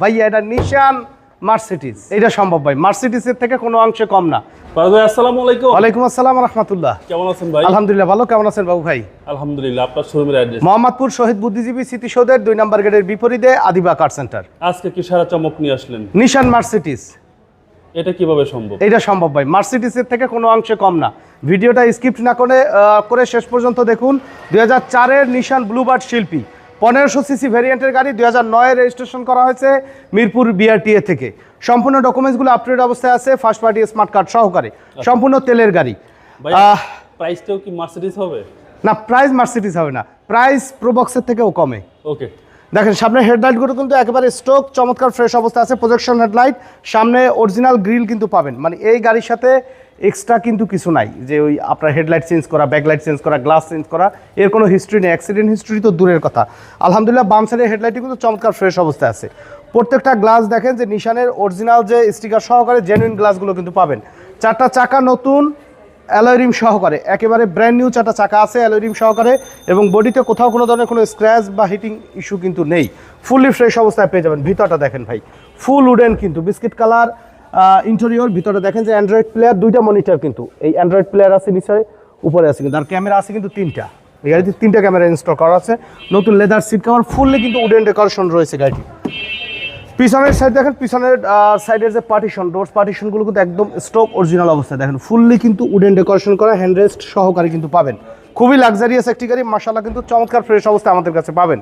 ভাইয়া এটা নিশান মার্সিডিজ। এটা সম্ভব ভাই মার্সিডিজের থেকে কোনো অংশে কম না। ভাই আসসালামু আলাইকুম। ওয়ালাইকুম আসসালাম রহমতুল্লাহ। কেমন আছেন ভাই? আলহামদুলিল্লাহ ভালো কেমন আছেন বাবু ভাই? আলহামদুলিল্লাহ আপনার শোরুমের অ্যাড্রেস মোহাম্মদপুর শহীদ বুদ্ধিজীবী স্মৃতিসৌধের দুই নম্বর গেটের বিপরীতে আদিবা কার সেন্টার। আজকে কি সারা চমক নিয়ে আসলেন? Nissan Mercedes. এটা কীভাবে সম্ভব? এটা সম্ভব ভাই থেকে কোনো অংশে কম না। ভিডিওটা স্কিপ না করে করে শেষ পর্যন্ত দেখুন। দুই হাজার চারের নিশান ব্লুবার্ড শিল্পী। পনেরোশো সিসি ভ্যারিয়েন্টের গাড়ি দুই হাজার নয় রেজিস্ট্রেশন করা হয়েছে মিরপুর বিআরটিএ থেকে। সম্পূর্ণ ডকুমেন্টসগুলো আপডেট অবস্থায় আছে ফার্স্ট পার্টি স্মার্ট কার্ড সহকারে। সম্পূর্ণ তেলের গাড়ি। প্রাইসটাও কি মার্সিডিজ হবে? না প্রাইস মার্সিডিজ হবে না। প্রাইস প্রোবক্সের থেকেও কমে। ওকে দেখেন সামনে হেডলাইটগুলো কিন্তু একেবারে স্টোক চমৎকার ফ্রেশ অবস্থা আছে প্রজেকশন হেডলাইট সামনে অরিজিনাল গ্রিল কিন্তু পাবেন। মানে এই গাড়ির সাথে এক্সট্রা কিন্তু কিছু নাই। যে ওই আপনার হেডলাইট চেঞ্জ করা, ব্যাকলাইট চেঞ্জ করা, গ্লাস চেঞ্জ করা, এর কোনো হিস্ট্রি নেই। অ্যাক্সিডেন্ট হিস্ট্রি তো দূরের কথা। আলহামদুলিল্লাহ, বাম সাইডের হেডলাইটটি কিন্তু চমৎকার ফ্রেশ অবস্থায় আছে। প্রত্যেকটা গ্লাস দেখেন যে নিশানের অরিজিনাল যে স্টিকার সহকারে জেনুইন গ্লাসগুলো কিন্তু পাবেন। চারটা চাকা নতুন অ্যালোরিম সহকারে। একেবারে ব্র্যান্ড নিউ চারটা চাকা আছে অ্যালোরিম সহকারে এবং বডিতে কোথাও কোনো ধরনের কোনো স্ক্র্যাচ বা হিটিং ইস্যু কিন্তু নেই। ফুললি ফ্রেশ অবস্থায় পেয়ে যাবেন। ভিতরটা দেখেন ভাই। ফুল উডেন কিন্তু। বিস্কিট কালার ইন্টেরিয়র ভিতরে দেখেন যে অ্যান্ড্রয়েড প্লেয়ার দুইটা মনিটর কিন্তু। এই অ্যান্ড্রয়েড প্লেয়ার আছে নিচে উপরে আছে কিন্তু। আর ক্যামেরা আছে কিন্তু তিনটা। এই গাড়িতে তিনটা ক্যামেরা ইনস্টল করা আছে। নতুন লেদার সিট কভার ফুললি কিন্তু উডেন ডেকোরেশন রয়েছে গাড়িটি। পিছনের সাইড দেখেন পিছনের সাইডের যে পার্টিশন ডোরস পার্টিশনগুলো কিন্তু একদম স্টক অরিজিনাল অবস্থায়। দেখেন ফুললি কিন্তু উডেন ডেকোরেশন করা হ্যান্ডরেস্ট সহকারে কিন্তু পাবেন। খুবই লাক্সারিয়াস একটি গাড়ি মাসাল্লাহ কিন্তু চমৎকার ফ্রেশ অবস্থা আমাদের কাছে পাবেন।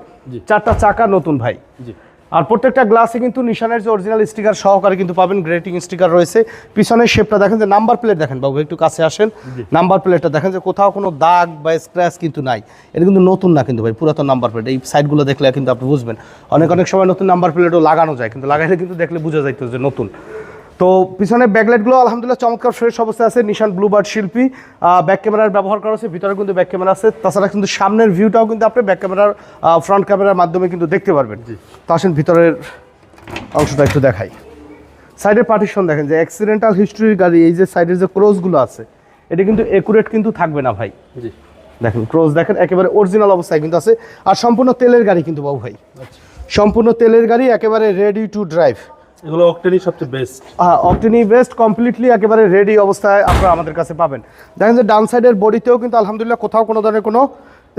চারটা চাকা নতুন ভাই। জি। আর প্রত্যেকটা গ্লাসে কিন্তু নিশানের যে অরিজিনাল স্টিকার সহকারে কিন্তু পাবেন গ্রেটিং স্টিকার রয়েছে। পিছনের শেপটা দেখেন যে নাম্বার প্লেট দেখেন বাবু একটু কাছে আসেন। নাম্বার প্লেটটা দেখেন যে কোথাও কোনো দাগ বা স্ক্র্যাচ কিন্তু নাই। এটা কিন্তু নতুন না কিন্তু ভাই পুরাতন নাম্বার প্লেট এই সাইডগুলো দেখলে কিন্তু আপনি বুঝবেন। অনেক অনেক সময় নতুন নাম্বার প্লেটও লাগানো যায় কিন্তু লাগাইলে কিন্তু দেখলে বোঝা যাইতো যে নতুন। তো পিছনে ব্যাকলাইটগুলো আলহামদুলিল্লাহ চমৎকার ফ্রেশ অবস্থায় আছে। নিশান ব্লুবার্ড শিল্পী ব্যাক ক্যামেরার ব্যবহার করা হচ্ছে ভিতরে কিন্তু ব্যাক ক্যামেরা আছে। তাছাড়া কিন্তু সামনের ভিউটাও কিন্তু আপনি ব্যাক ক্যামেরার ফ্রন্ট ক্যামেরার মাধ্যমে কিন্তু দেখতে পারবেন। তো আসেন ভিতরের অংশটা একটু দেখাই। সাইডের পার্টিশন দেখেন যে অ্যাক্সিডেন্টাল হিস্ট্রির গাড়ি এই যে সাইডের যে ক্রোজগুলো আছে এটা কিন্তু একুরেট কিন্তু থাকবে না ভাই। জি। দেখেন ক্রোজ দেখেন একেবারে অরিজিনাল অবস্থায় কিন্তু আছে। আর সম্পূর্ণ তেলের গাড়ি কিন্তু বাবু ভাই। সম্পূর্ণ তেলের গাড়ি একেবারে রেডি টু ড্রাইভ এগুলো অকটেনই সবচেয়ে বেস্ট হ্যাঁ অপটিনি বেস্ট কমপ্লিটলি একেবারে রেডি অবস্থায় আপনারা আমাদের কাছে পাবেন। দেখেন যে ডান সাইডের বডিতেও কিন্তু আলহামদুলিল্লাহ কোথাও কোনো ধরনের কোনো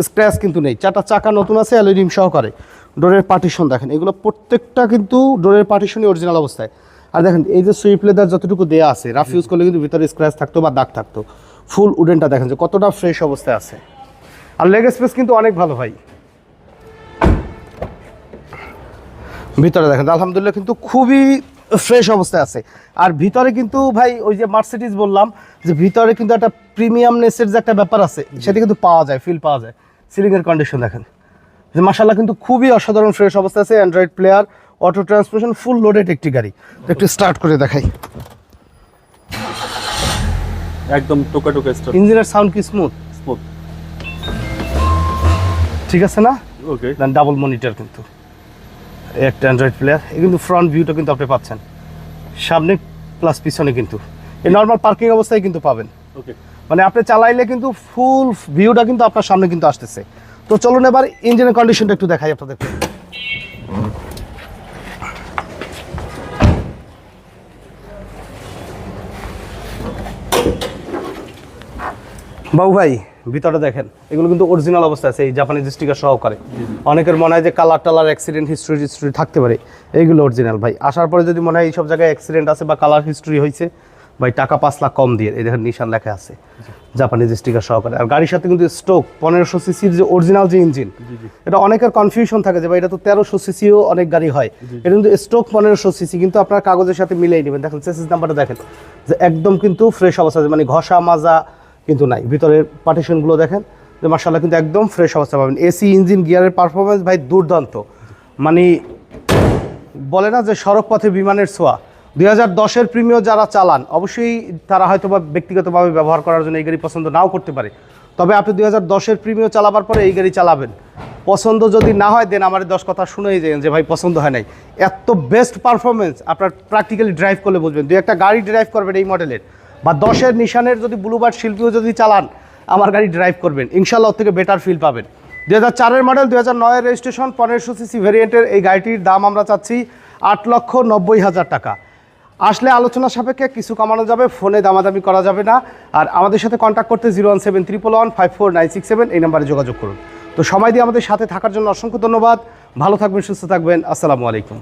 স্ক্র্যাচ কিন্তু নেই। চারটা চাকা নতুন আছে অ্যালুমিনিয়াম সহকারে। ডোরের পার্টিশন দেখেন, এগুলো প্রত্যেকটা কিন্তু ডোরের পার্টিশনই অরিজিনাল অবস্থায়। আর দেখেন, এই যে সুইপ লেদার যতটুকু দেয়া আছে রাফ ইউজ করলে কিন্তু ভিতরে স্ক্র্যাচ থাকতো বা দাগ থাকতো। ফুল উডেনটা দেখেন যে কতটা ফ্রেশ অবস্থায় আছে। আর লেগ স্পেস কিন্তু অনেক ভালো ভাই। ভিতরে দেখেন আলহামদুলিল্লাহ কিন্তু খুবই ফ্রেশ অবস্থায় আছে। আর ভিতরে কিন্তু ভাই ওই যে মার্সিডিজ বললাম যে ভিতরে কিন্তু একটা প্রিমিয়ামনেসের যে একটা ব্যাপার আছে সেটা কিন্তু পাওয়া যায় ফিল পাওয়া যায়। সিলিংয়ের কন্ডিশন দেখেন। যে মাসাল্লাহ কিন্তু খুবই অসাধারণ ফ্রেশ অবস্থায় আছে android player auto transmission full loaded একটি গাড়ি। একটু স্টার্ট করে দেখাই। একদম টোকা টোকা স্টার ইঞ্জিনের সাউন্ড কি স্মুথ স্মুথ ঠিক আছে না? ওকে ডাবল মনিটর কিন্তু। একটা অ্যান্ড্রয়েড প্লেয়ার এই কিন্তু ফ্রন্ট ভিউটা কিন্তু আপনি পাচ্ছেন। সামনে প্লাস পিছনে কিন্তু। এই নর্মাল পার্কিং অবস্থায় কিন্তু পাবেন। ওকে মানে আপনি চালাইলে কিন্তু ফুল ভিউটা কিন্তু আপনার সামনে কিন্তু আসতেছে। তো চলুন এবার ইঞ্জিনের কন্ডিশনটা একটু দেখাই আপনাদের বাবু ভাই ভিতরে দেখেন এগুলো কিন্তু অরিজিনাল অবস্থা আছে এই জাপানিজ স্টিকার সহকারে। অনেকের মনে হয় যে কালার টালার অ্যাক্সিডেন্ট হিস্ট্রি হিস্ট্রি থাকতে পারে। এইগুলো অরিজিনাল ভাই। আসার পরে যদি মনে হয় এইসব জায়গায় অ্যাক্সিডেন্ট আছে বা কালার হিস্ট্রি হয়েছে ভাই টাকা পাঁচ লাখ কম দিয়ে। এই দেখেন নিশান লেখা আছে জাপানিজ স্টিকার সহকারে। আর গাড়ির সাথে কিন্তু স্টোক পনেরোশো সিসির যে অরিজিনাল যে ইঞ্জিন এটা অনেকের কনফিউশন থাকে যে ভাই এটা তো তেরোশো সিসিও অনেক গাড়ি হয়। এটা কিন্তু স্টোক পনেরোশো সিসি কিন্তু আপনার কাগজের সাথে মিলিয়ে নেবেন। দেখেন চেসিস নাম্বারটা দেখেন যে একদম কিন্তু ফ্রেশ অবস্থা মানে ঘষা মাজা কিন্তু নাই। ভিতরের পার্টিশনগুলো দেখেন, যে মার্শাল্লাহ কিন্তু একদম ফ্রেশ অবস্থা পাবেন। এসি ইঞ্জিন গিয়ারের পারফরমেন্স ভাই দুর্দান্ত। মানে বলে না যে সড়ক পথে বিমানের ছোঁয়া। দুই হাজার দশের প্রিমিয় যারা চালান, অবশ্যই তারা হয়তো বা ব্যক্তিগতভাবে ব্যবহার করার জন্য এই গাড়ি পছন্দ নাও করতে পারে। তবে আপনি দুই হাজার দশের প্রিমিয় চালাবার পরে এই গাড়ি চালাবেন। পছন্দ যদি না হয় দেন আমার দশ কথা শুনেই যান যে ভাই পছন্দ হয় নাই। এত বেস্ট পারফরমেন্স আপনার প্র্যাকটিক্যালি ড্রাইভ করলে বুঝবেন। দুই একটা গাড়ি ড্রাইভ করবেন এই মডেলের বা দশের নিশানের যদি ব্লুবার্ড শিল্পীও যদি চালান, আমার গাড়ি ড্রাইভ করবেন। ইনশাল্লাহ থেকে বেটার ফিল পাবেন। দু হাজার চারের মডেল দু হাজার নয়ের রেজিস্ট্রেশন পনেরোশো সিসি ভেরিয়েন্টের এই গাড়িটির দাম আমরা চাচ্ছি আট লক্ষ নব্বই হাজার টাকা। আসলে আলোচনা সাপেক্ষে কিছু কমানো যাবে, ফোনে দামাদামি করা যাবে না। আর আমাদের সাথে কন্ট্যাক্ট করতে zero one seven triple one, five four nine six seven, এই নাম্বারে যোগাযোগ করুন। তো সময় দিয়ে আমাদের সাথে থাকার জন্য অসংখ্য ধন্যবাদ। ভালো থাকবেন, সুস্থ থাকবেন। আসসালামু আলাইকুম।